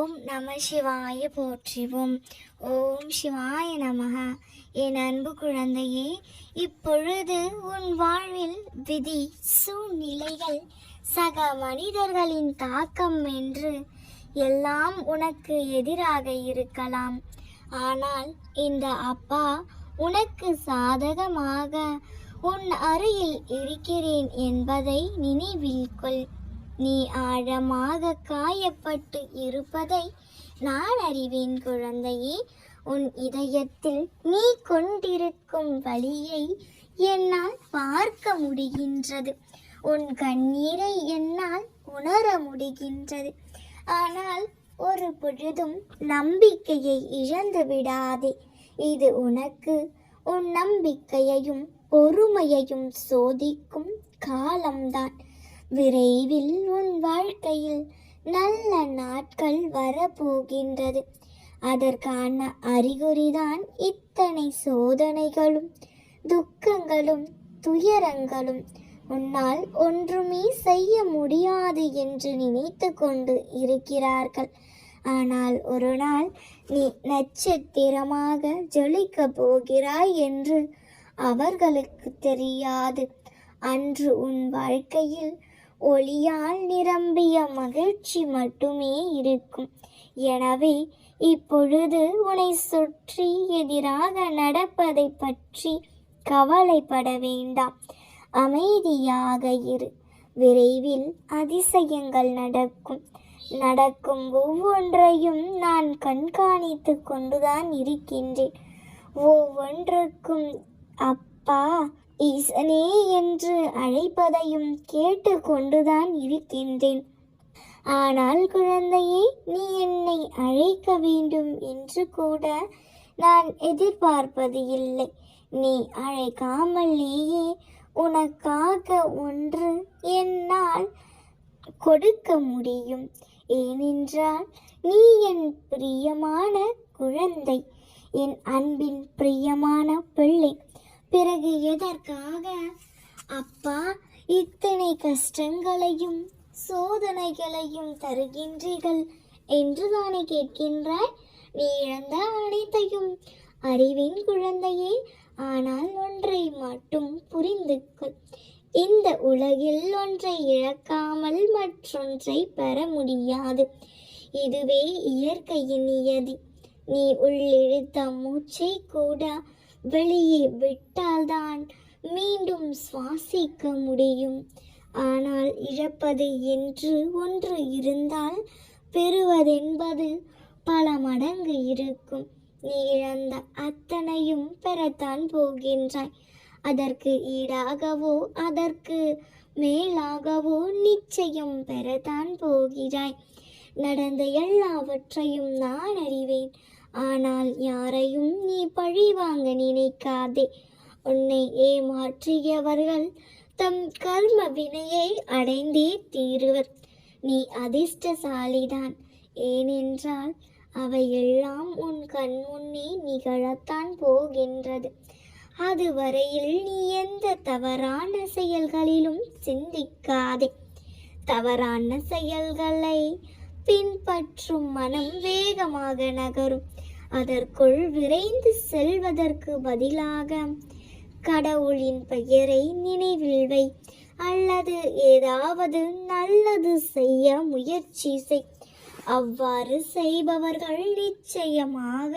ஓம் நம சிவாய போற்றிவோம். ஓம் சிவாய நமக என் அன்பு குழந்தையே இப்பொழுது உன் வாழ்வில் விதி சூழ்நிலைகள் சக மனிதர்களின் தாக்கம் என்று எல்லாம் உனக்கு எதிராக இருக்கலாம். ஆனால் இந்த அப்பா உனக்கு சாதகமாக உன் அருகில் இருக்கிறேன் என்பதை நினைவில் கொள். நீ ஆழமாக காயப்பட்டு இருப்பதை நான் அறிவேன் குழந்தையே. உன் இதயத்தில் நீ கொண்டிருக்கும் வழியை என்னால் பார்க்க முடிகின்றது. உன் கண்ணீரை என்னால் உணர முடிகின்றது. ஆனால் ஒரு பொழுதும் நம்பிக்கையை இழந்து விடாதே. இது உனக்கு உன் நம்பிக்கையையும் பொறுமையையும் சோதிக்கும் காலம்தான். விரைவில் உன் வாழ்க்கையில் நல்ல நாட்கள் வரப்போகின்றது. அதற்கான அறிகுறிதான் இத்தனை சோதனைகளும் துக்கங்களும் துயரங்களும். உன்னால் ஒன்றுமே செய்ய முடியாது என்று நினைத்து கொண்டு இருக்கிறார்கள். ஆனால் ஒரு நாள் நீ நட்சத்திரமாக ஜொலிக்க போகிறாய் என்று அவர்களுக்கு தெரியாது. அன்று உன் வாழ்க்கையில் ஒளியால் நிரம்பிய மகிழ்ச்சி மட்டுமே இருக்கும். எனவே இப்பொழுது உன்னை சுற்றி எதிராக நடப்பதை பற்றி கவலைப்பட வேண்டாம். அமைதியாக இரு. விரைவில் அதிசயங்கள் நடக்கும். நடக்கும் ஒவ்வொன்றையும் நான் கண்காணித்து கொண்டுதான் இருக்கின்றேன். ஒவ்வொன்றுக்கும் அப்பா ஈசனே என்று அழைப்பதையும் கேட்டு கொண்டுதான் இருக்கின்றேன். ஆனால் குழந்தையே நீ என்னை அழைக்க வேண்டும் என்று கூட நான் எதிர்பார்ப்பது இல்லை. நீ அழைக்காமலேயே உனக்காக ஒன்று என்னால் கொடுக்க முடியும். ஏனென்றால் நீ என் பிரியமான குழந்தை என் அன்பின் பிரியமான பிள்ளை. பிறகு எதற்காக? அப்பா இத்தனை கஷ்டங்களையும் சோதனைகளையும் தருகின்றீர்கள் என்று தானே கேட்கின்றாய்? நீ இழந்த அனைத்தையும் அறிவின் குழந்தையே ஆனால் ஒன்றை மட்டும் புரிந்து கொள். இந்த உலகில் ஒன்றை இழக்காமல் மற்றொன்றை பெற முடியாது. இதுவே இயற்கையின் நியதி. நீ உள்ளிழுத்த மூச்சை கூட வெளியே விட்டால்தான் மீண்டும் சுவாசிக்க முடியும். ஆனால் இழப்பது என்று ஒன்று இருந்தால் பெறுவதென்பது பல மடங்கு இருக்கும். நீ இழந்த அத்தனையும் பெறத்தான் போகின்றாய். அதற்கு ஈடாகவோ அதற்கு மேலாகவோ நிச்சயம் பெறத்தான் போகிறாய். நடந்த எல்லாவற்றையும் நான் அறிவேன். ஆனால் யாரையும் நீ பழி வாங்க நினைக்காதே. உன்னை ஏமாற்றியவர்கள் தம் கர்ம வினையை அடைந்தே தீருவர். நீ அதிர்ஷ்டசாலிதான். ஏனென்றால் அவையெல்லாம் உன் கண் முன்னே நிகழத்தான் போகின்றது. அதுவரையில் நீ எந்த தவறான செயல்களிலும் சிந்திக்காதே. தவறான செயல்களை பின்பற்றும் மனம் வேகமாக நகரும். அதற்குள் விரைந்து செல்வதற்கு பதிலாக கடவுளின் பெயரை நினைவில் வை. அல்லது ஏதாவது நல்லது செய்ய முயற்சி செய். அவ்வாறு செய்பவர்கள் நிச்சயமாக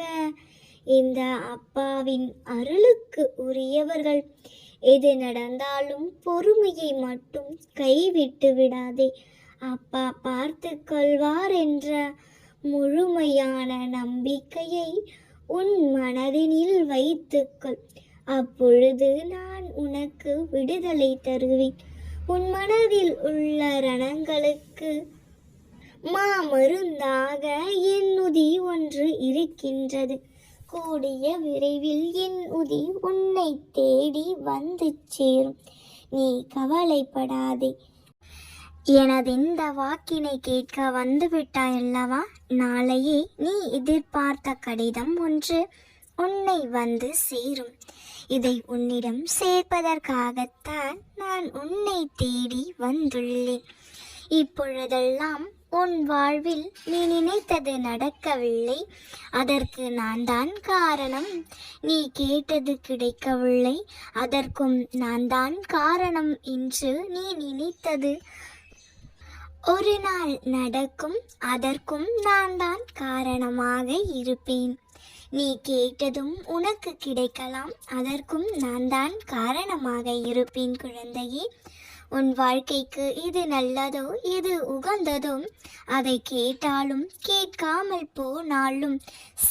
இந்த அப்பாவின் அருளுக்கு உரியவர்கள். எது நடந்தாலும் பொறுமையை மட்டும் கைவிட்டு விடாதே. அப்பா பார்த்து கொள்வார் என்ற முழுமையான நம்பிக்கையை உன் மனதினில் வைத்துக்கொள். அப்பொழுது நான் உனக்கு விடுதலை தருவேன். உன் மனதில் உள்ள ரணங்களுக்கு மாமருந்தாக என் உதி ஒன்று இருக்கின்றது. கூடிய விரைவில் என் உதி உன்னை தேடி வந்து சேரும். நீ கவலைப்படாதே. எனது இந்த வாக்கினை கேட்க வந்துவிட்டாய் அல்லவா? நாளையே நீ எதிர்பார்த்த கடிதம் ஒன்று உன்னை வந்து சேரும். இதை உன்னிடம் சேர்ப்பதற்காகத்தான் நான் உன்னை தேடி வந்துள்ளேன். இப்பொழுதெல்லாம் உன் வாழ்வில் நீ நினைத்தது நடக்கவில்லை. அதற்கு நான் தான் காரணம். நீ கேட்டது கிடைக்கவில்லை. அதற்கும் நான் தான் காரணம் என்று நீ நினைத்தது ஒரு நாள் நடக்கும் அதற்கும் நான் தான் காரணமாக இருப்பேன். நீ கேட்டதும் உனக்கு கிடைக்கலாம் அதற்கும் நான் தான் காரணமாக இருப்பேன் குழந்தையே. உன் வாழ்க்கைக்கு எது நல்லதோ எது உகந்ததோ அதை கேட்டாலும் கேட்காமல் போனாலும்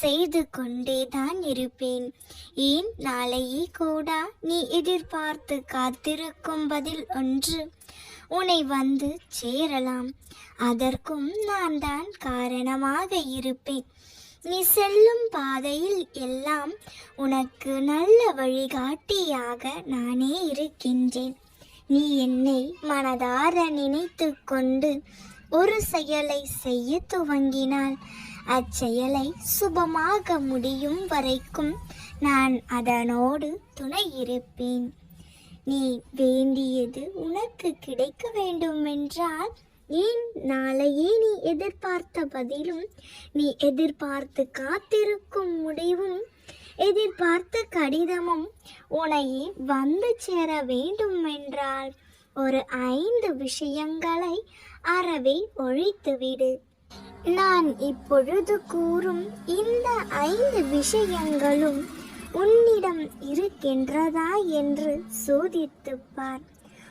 செய்து கொண்டே தான் இருப்பேன். ஏன்? நாளையே கூட நீ எதிர்பார்த்து காத்திருக்கும் பதில் ஒன்று உன்னை வந்து சேரலாம். அதற்கும் நான் தான் காரணமாக இருப்பேன். நீ செல்லும் பாதையில் எல்லாம் உனக்கு நல்ல வழிகாட்டியாக நானே இருக்கின்றேன். நீ என்னை மனதார நினைத்து கொண்டு ஒரு செயலை செய்ய துவங்கினால் அச்செயலை சுபமாக முடியும் வரைக்கும் நான் அதனோடு துணை இருப்பேன். நீ வேண்டியது உனக்கு கிடைக்க வேண்டுமென்றால் ஏன் நாளையே நீ எதிர்பார்த்த பதிலும் நீ எதிர்பார்த்து காத்திருக்கும் முடிவும் எதிர்பார்த்த கடிதமும் உனையே வந்து சேர வேண்டும் என்றால் ஒரு ஐந்து விஷயங்களை அறவே ஒழித்துவிடு. நான் இப்பொழுது கூறும் இந்த ஐந்து விஷயங்களும் உன்னிடம் இருக்கின்றதா என்று சோதித்துப்பார்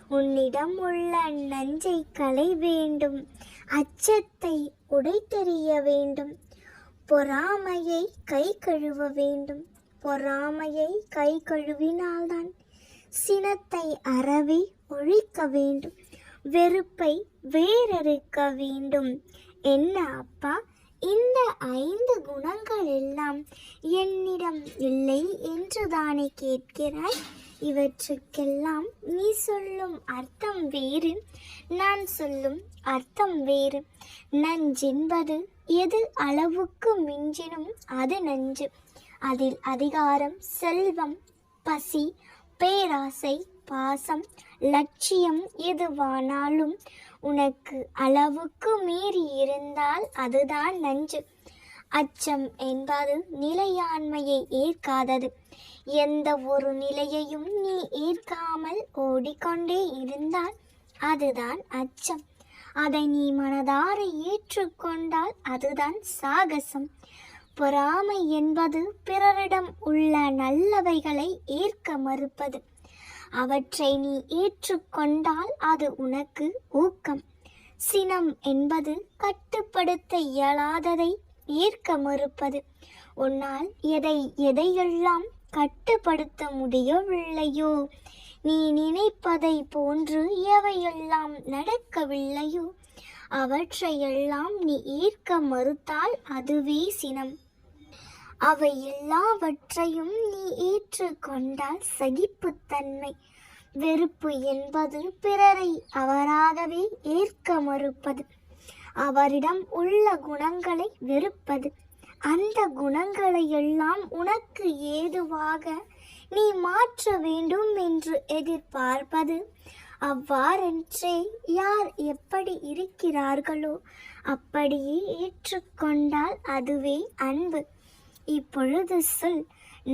உன்னிடம் உள்ள நஞ்சை களை வேண்டும் அச்சத்தை உடைத்தெறிய வேண்டும் பொறாமையை கை கழுவ வேண்டும். பொறாமையை கை கழுவினால்தான் சினத்தை அறவே ஒழிக்க வேண்டும். வெறுப்பை வேறறுக்க வேண்டும். என்ன அப்பா? இந்த ஐந்து குணங்கள் எல்லாம் என்னிடம் இல்லை என்று தானே கேட்கிறாய்? இவற்றுக்கெல்லாம் நீ சொல்லும் அர்த்தம் வேறு நான் சொல்லும் அர்த்தம் வேறு. நஞ்சென்பது எது அளவுக்கு மிஞ்சினும் அது நஞ்சு. அதில் அதிகாரம் செல்வம் பசி பேராசை பாசம் லட்சியம் எதுவானாலும் உனக்கு அளவுக்கு மீறி இருந்தால் அதுதான் நஞ்சு. அச்சம் என்பது நிலையாண்மையை ஏற்காதது. எந்த ஒரு நிலையையும் நீ ஏற்காமல் ஓடிக்கொண்டே இருந்தால் அதுதான் அச்சம். அதை நீ மனதார ஏற்றுக்கொண்டால் அதுதான் சாகசம். பொறாமை என்பது பிறரிடம் உள்ள நல்லவைகளை ஏற்க மறுப்பது. அவற்றை நீ ஏற்றுக்கொண்டால் அது உனக்கு ஊக்கம். சினம் என்பது கட்டுப்படுத்த இயலாததை ஏற்க மறுப்பது. உன்னால் எதை எதையெல்லாம் கட்டுப்படுத்த முடியவில்லையோ நீ நினைப்பதை போன்று எவையெல்லாம் நடக்கவில்லையோ அவற்றையெல்லாம் நீ ஏற்க மறுத்தால் அதுவே சினம். அவை எல்லாவற்றையும் நீ ஏற்றுக்கொண்டால் சகிப்புத்தன்மை. வெறுப்பு என்பது பிறரை அவராகவே ஏற்க மறுப்பது. அவரிடம் உள்ள குணங்களை வெறுப்பது. அந்த குணங்களை எல்லாம் உனக்கு ஏதுவாக நீ மாற்ற வேண்டும் என்று எதிர்பார்ப்பது அவ்வாறென்றே யார் எப்படி இருக்கிறார்களோ அப்படியே ஏற்றுக்கொண்டால் அதுவே அன்பு. இப்பொழுது சொல்.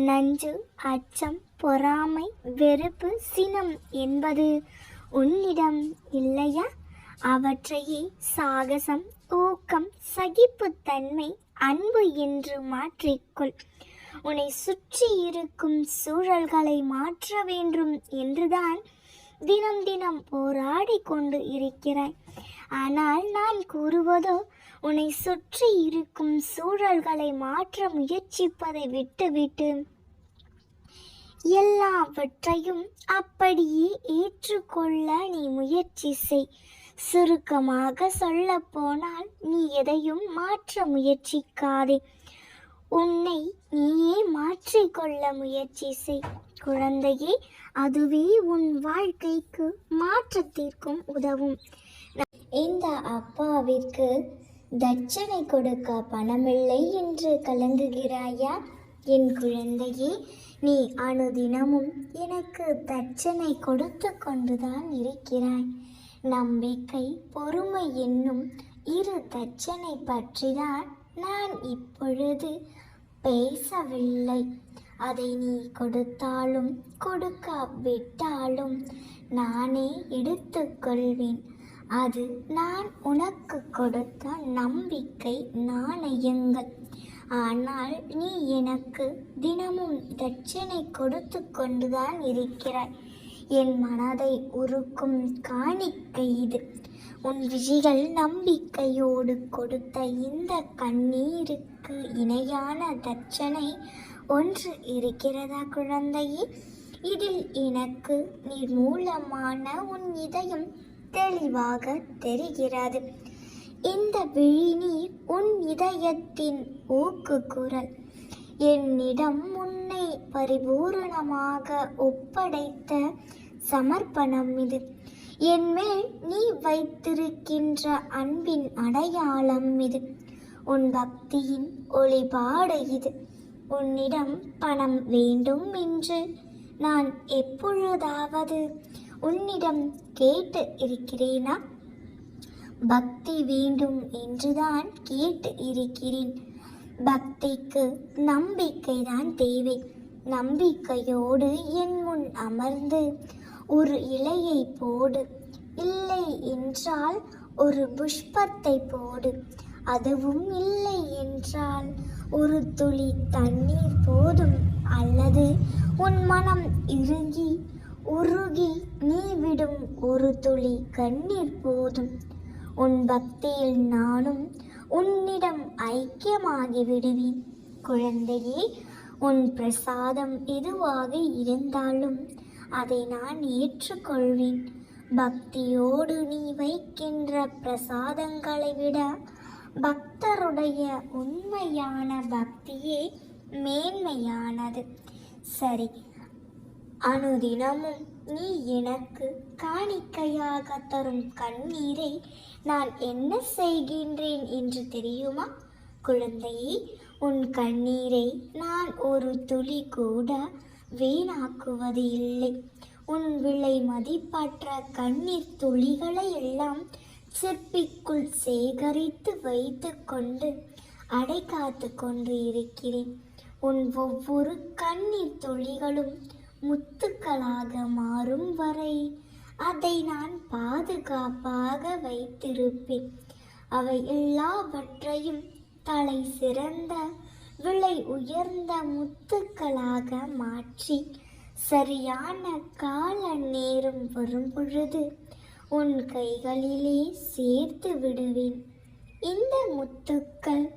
நஞ்சு அச்சம் பொறாமை வெறுப்பு சினம் என்பது உன்னிடம் இல்லையா? அவற்றையே சாகசம் ஊக்கம் சகிப்புத்தன்மை அன்பு என்று மாற்றிக்கொள். உன்னை சுற்றி இருக்கும் சூழல்களை மாற்ற வேண்டும் என்றுதான் தினம் தினம் போராடி கொண்டு இருக்கிறாய். ஆனால் நான் கூறுவதோ உன்னை சுற்றி இருக்கும் சூழல்களை மாற்ற முயற்சிப்பதை விட்டுவிட்டு எல்லாவற்றையும் அப்படியே ஏற்றுக்கொள்ள நீ முயற்சி செய். சுருக்கமாக சொல்லப்போனால் நீ எதையும் மாற்ற முயற்சிக்காதே. உன்னை நீயே மாற்றிக்கொள்ள முயற்சி செய். குழந்தையே அதுவே உன் வாழ்க்கைக்கு மாற்றத்திற்கும் உதவும். இந்த அப்பாவிற்கு தட்சணை கொடுக்க பணமில்லை என்று கலங்குகிறாயா? என் குழந்தையே நீ அனுதினமும் எனக்கு தட்சணை கொடுத்து கொண்டுதான் இருக்கிறாய். நம்பிக்கை பொறுமை என்னும் இரு தட்சணை பற்றிதான் நான் இப்பொழுது பேசவில்லை. அதை நீ கொடுத்தாலும் கொடுக்காவிட்டாலும் நானே எடுத்துக்கொள்வேன். அது நான் உனக்கு கொடுத்த நம்பிக்கை நாணயங்கள் ஆனால் நீ எனக்கு தினமும் தட்சணை கொடுத்து கொண்டுதான் இருக்கிறாய். என் மனதை உருக்கும் காணிக்கை இது. உன் விழிகள் நம்பிக்கையோடு கொடுத்த இந்த கண்ணீருக்கு இணையான தட்சணை ஒன்று இருக்கிறதா குழந்தையே? இதில் எனக்கு நிர்மூலமான உன் இதயம் தெளிவாக தெரிகிறது. இந்த விழிநீர் உன் இதயத்தின் ஊக்குக்குரல் என்னிடம் உன்னை பரிபூரணமாக ஒப்படைத்த சமர்ப்பணம் இது. என்மேல் நீ வைத்திருக்கின்ற அன்பின் அடையாளம் இது. உன் பக்தியின் ஒளிபாடு இது. உன்னிடம் பணம் வேண்டும் என்று நான் எப்பொழுதாவது உன்னிடம் கேட்டு இருக்கிறேனா? பக்தி வேண்டும் என்றுதான் கேட்டு இருக்கிறேன். பக்திக்கு நம்பிக்கைதான் தேவை. நம்பிக்கையோடு என் முன் அமர்ந்து ஒரு இலையை போடு. இல்லை என்றால் ஒரு புஷ்பத்தை போடு. அதுவும் இல்லை என்றால் ஒரு துளி தண்ணீர் போதும். அல்லது உன் மனம் இறுகி உருகி நீ விடும் ஒரு துளி கண்ணீர் போதும். உன் பக்தியில் நானும் உன்னிடம் ஐக்கியமாகி விடுவேன். குழந்தையே உன் பிரசாதம் எதுவாக இருந்தாலும் அதை நான் ஏற்றுக்கொள்வேன். பக்தியோடு நீ வைக்கின்ற பிரசாதங்களை விட பக்தருடைய உண்மையான பக்தியே மேன்மையானது. சரி அனுதினமும் நீ எனக்கு காணிக்கையாக தரும் கண்ணீரை நான் என்ன செய்கின்றேன் என்று தெரியுமா? குழந்தையே உன் கண்ணீரை நான் ஒரு துளி கூட வீணாக்குவது இல்லை. உன் விலை மதிப்பற்ற கண்ணீர் துளிகளை எல்லாம் சிற்பிக்குள் சேகரித்து வைத்து கொண்டு அடை கொண்டு இருக்கிறேன். உன் ஒவ்வொரு கண்ணீர் துளிகளும் முத்துக்களாக மாறும் வரை அதை நான் பாதுகாப்பாக வைத்திருப்பேன். அவை எல்லாவற்றையும் தலை சிறந்த விலை உயர்ந்த முத்துக்களாக மாற்றி சரியான கால நேரம் வரும் பொழுது உன் கைகளிலே சேர்த்து விடுவேன். இந்த முத்துக்கள்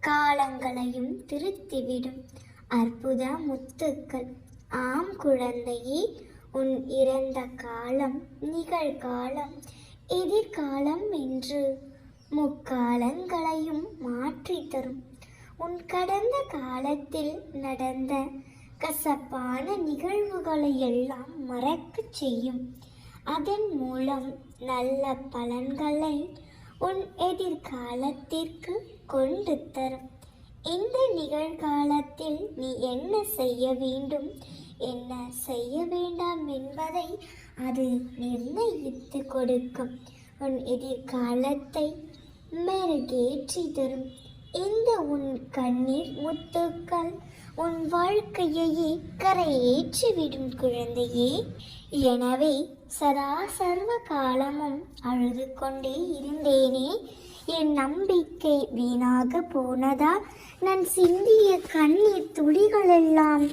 காலங்களையும் திருத்திவிடும். அற்புத முத்துக்கள் ஆம் குழந்தையே உன் இறந்த காலம் நிகழ்காலம் எதிர்காலம் என்று முக்காலங்களையும் மாற்றி தரும். உன் கடந்த காலத்தில் நடந்த கசப்பான நிகழ்வுகளை எல்லாம் மறக்கச் செய்யும். அதன் மூலம் நல்ல பலன்களை உன் எதிர்காலத்திற்கு கொண்டு தரும். இந்த நிகழ்காலத்தில் நீ என்ன செய்ய வேண்டும்? என்ன செய்ய வேண்டாம் என்பதை அது நிர்ணயித்து கொடுக்கும். உன் எதிர்காலத்தை மெருகேற்றி தரும். இந்த உன் கண்ணீர் முத்துக்கள் உன் வாழ்க்கையையே கரையேற்றிவிடும் குழந்தையே. எனவே சதா சர்வ காலமும் அழுது கொண்டே இருந்தேனே. என் நம்பிக்கை வீணாக போனதா? நான் சிந்திய கண்ணீர் துளிகளெல்லாம்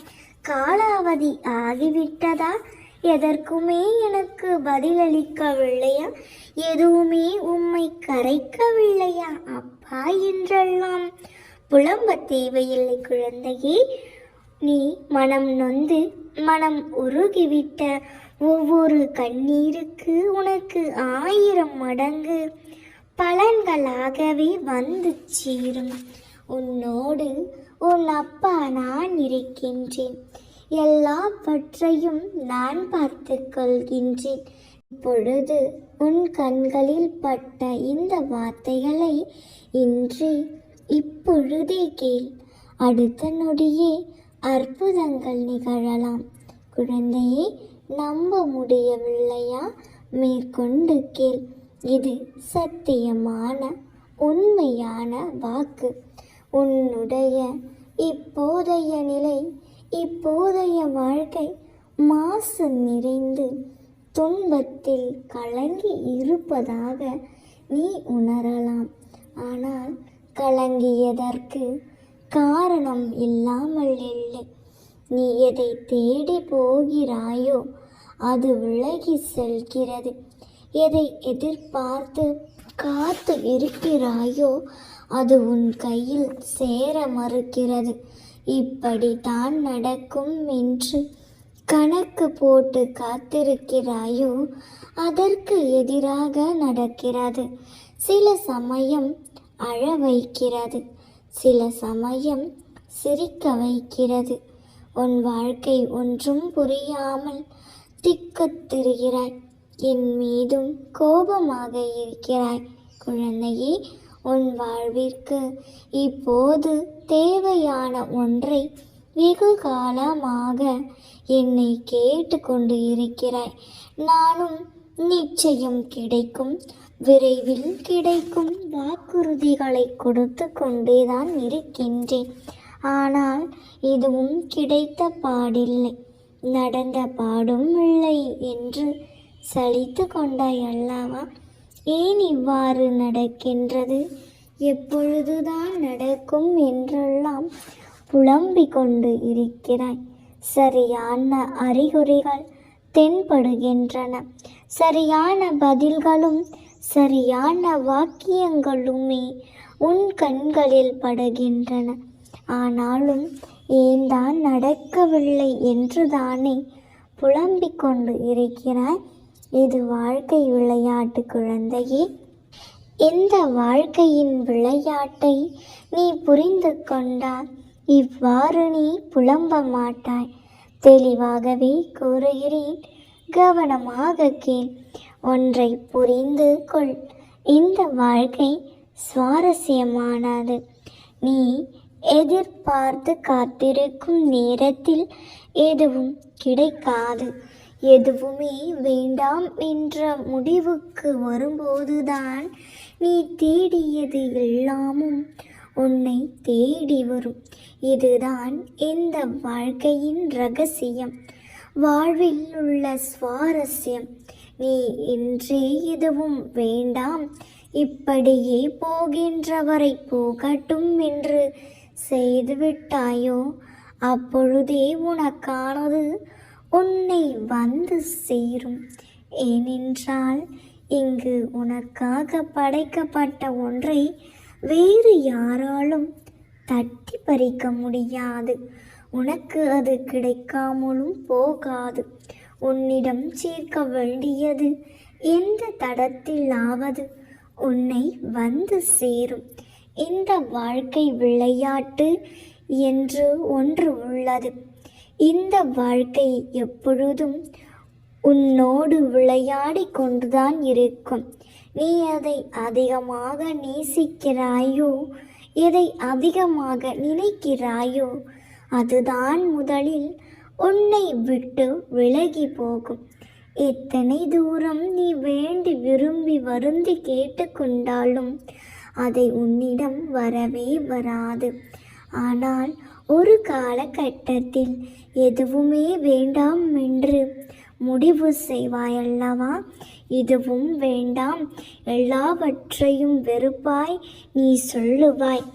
காலாவதி ஆகிவிட்டதா? எதற்குமே எனக்கு பதிலளிக்கவில்லையா? எதுவுமே உம்மை கரைக்கவில்லையா அப்பா? என்ற புலம்ப தேவையில்லை குழந்தையே. நீ மனம் நொந்து மனம் உருகிவிட்ட ஒவ்வொரு கண்ணீருக்கு உனக்கு ஆயிரம் மடங்கு பலன்களாகவே வந்து சேரும். உன்னோடு உன் அப்பா நான் இருக்கின்றேன். எல்லாவற்றையும் நான் பார்த்து கொள்கின்றேன். இப்பொழுது உன் கண்களில் பட்ட இந்த வார்த்தைகளை இன்று இப்பொழுதே கேள். அடுத்த நொடியே அற்புதங்கள் நிகழலாம். குழந்தையை நம்ப முடியவில்லையா? மேற்கொண்டு கேள். இது சத்தியமான உண்மையான வாக்கு. உன்னுடைய இப்போதைய நிலை இப்போதைய வாழ்க்கை மாசு நிறைந்து துன்பத்தில் கலங்கி இருப்பதாக நீ உணரலாம். ஆனால் கலங்கியதற்கு காரணம் இல்லாமல் இல்லை. நீ எதை தேடி போகிறாயோ அது விலகி செல்கிறது. எதை எதிர்பார்த்து காத்து இருக்கிறாயோ அது உன் கையில் சேர மறுக்கிறது. இப்படித்தான் நடக்கும் என்று கணக்கு போட்டு காத்திருக்கிறாயோ அதற்கு எதிராக நடக்கிறது. சில சமயம் அழ வைக்கிறது சில சமயம் சிரிக்க வைக்கிறது. உன் வாழ்க்கை ஒன்றும் புரியாமல் திக்குத் திரிகிறாய் என் மீதும் கோபமாக இருக்கிறாய். குழந்தையே உன் வாழ்விற்கு இப்போது தேவையான ஒன்றை வெகு காலமாக என்னை கேட்டுக்கொண்டு இருக்கிறாய். நானும் நிச்சயம் கிடைக்கும். விரைவில் கிடைக்கும் வாக்குறுதிகளை கொடுத்து கொண்டேதான் இருக்கின்றேன். ஆனால் இதுவும் கிடைத்த பாடில்லை. நடந்த பாடும் இல்லை என்று சலித்து கொண்டாய் அல்லவா? ஏன் இவ்வாறு நடக்கின்றது? எப்பொழுதுதான் நடக்கும் என்றெல்லாம் புலம்பிக் கொண்டு இருக்கிறாய். சரியான அறிகுறிகள் தென்படுகின்றன. சரியான பதில்களும் சரியான வாக்கியங்களுமே உன் கண்களில் படுகின்றன. ஆனாலும் ஏன் தான் நடக்கவில்லை என்றுதானே புலம்பிக் கொண்டு இருக்கிறாய்? இது வாழ்க்கை விளையாட்டு குழந்தையே. இந்த வாழ்க்கையின் விளையாட்டை நீ புரிந்து கொண்டால் இவ்வாறு நீ புலம்ப மாட்டாய். தெளிவாகவே கூறுகிறேன் கவனமாக கேள். ஒன்றை புரிந்து கொள். இந்த வாழ்க்கை சுவாரஸ்யமானது. நீ எதிர்பார்த்து காத்திருக்கும் நேரத்தில் எதுவும் கிடைக்காது. எதுவுமே வேண்டாம் என்ற முடிவுக்கு வரும்போதுதான் நீ தேடியது எல்லாமும் உன்னை தேடி வரும். இதுதான் இந்த வாழ்க்கையின் ரகசியம். வாழ்வில் உள்ள சுவாரஸ்யம். நீ இன்றே எதுவும் வேண்டாம். இப்படியே போகின்றவரை போகட்டும் என்று செய்துவிட்டாயோ? அப்பொழுதே உனக்கானது உன்னை வந்து சேரும். ஏனென்றால் இங்கு உனக்காக படைக்கப்பட்ட ஒன்றை வேறு யாராலும் தட்டி பறிக்க முடியாது. உனக்கு அது கிடைக்காமலும் போகாது. உன்னிடம் சேர்க்க வேண்டியது எந்த தடத்திலாவது உன்னை வந்து சேரும். இந்த வாழ்க்கை விளையாட்டு என்று ஒன்று உள்ளது. இந்த வாழ்க்கை எப்பொழுதும் உன்னோடு விளையாடி கொண்டுதான் இருக்கும். நீ அதை அதிகமாக நேசிக்கிறாயோ எதை அதிகமாக நினைக்கிறாயோ அதுதான் முதலில் உன்னை விட்டு விலகி போகும். எத்தனை தூரம் நீ வேண்டி விரும்பி வருந்தி கேட்டுக்கொண்டாலும் அதை உன்னிடம் வரவே வராது. ஆனால் ஒரு காலகட்டத்தில் எதுவுமே வேண்டாம் என்று முடிவு செய்வாயல்லவா? இதுவும் வேண்டாம். எல்லாவற்றையும் வெறுப்பாய் நீ சொல்லுவாய்.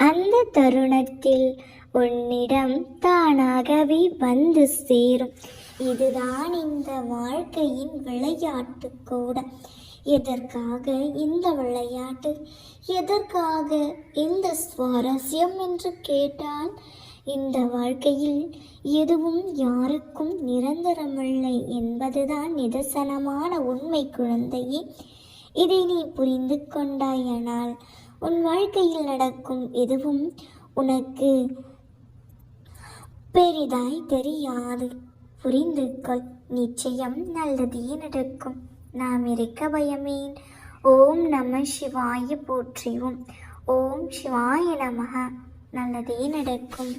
அந்த தருணத்தில் உன்னிடம் தானாகவே வந்து சேரும். இதுதான் இந்த வாழ்க்கையின் விளையாட்டு கூட. எதற்காக இந்த விளையாட்டு? எதற்காக இந்த சுவாரஸ்யம் என்று கேட்டால் இந்த வாழ்க்கையில் எதுவும் யாருக்கும் நிரந்தரமில்லை என்பதுதான் நிதர்சனமான உண்மை குழந்தையே. இதை நீ புரிந்து கொண்டாயானால் உன் வாழ்க்கையில் நடக்கும் எதுவும் உனக்கு பெரிதாய் தெரியாது. புரிந்து கொள் நிச்சயம் நல்லதே நடக்கும் நாம் இருக்க பயமேன். ஓம் நம சிவாய போற்றியும் ஓம் சிவாய நமக நல்லதே நடக்கும்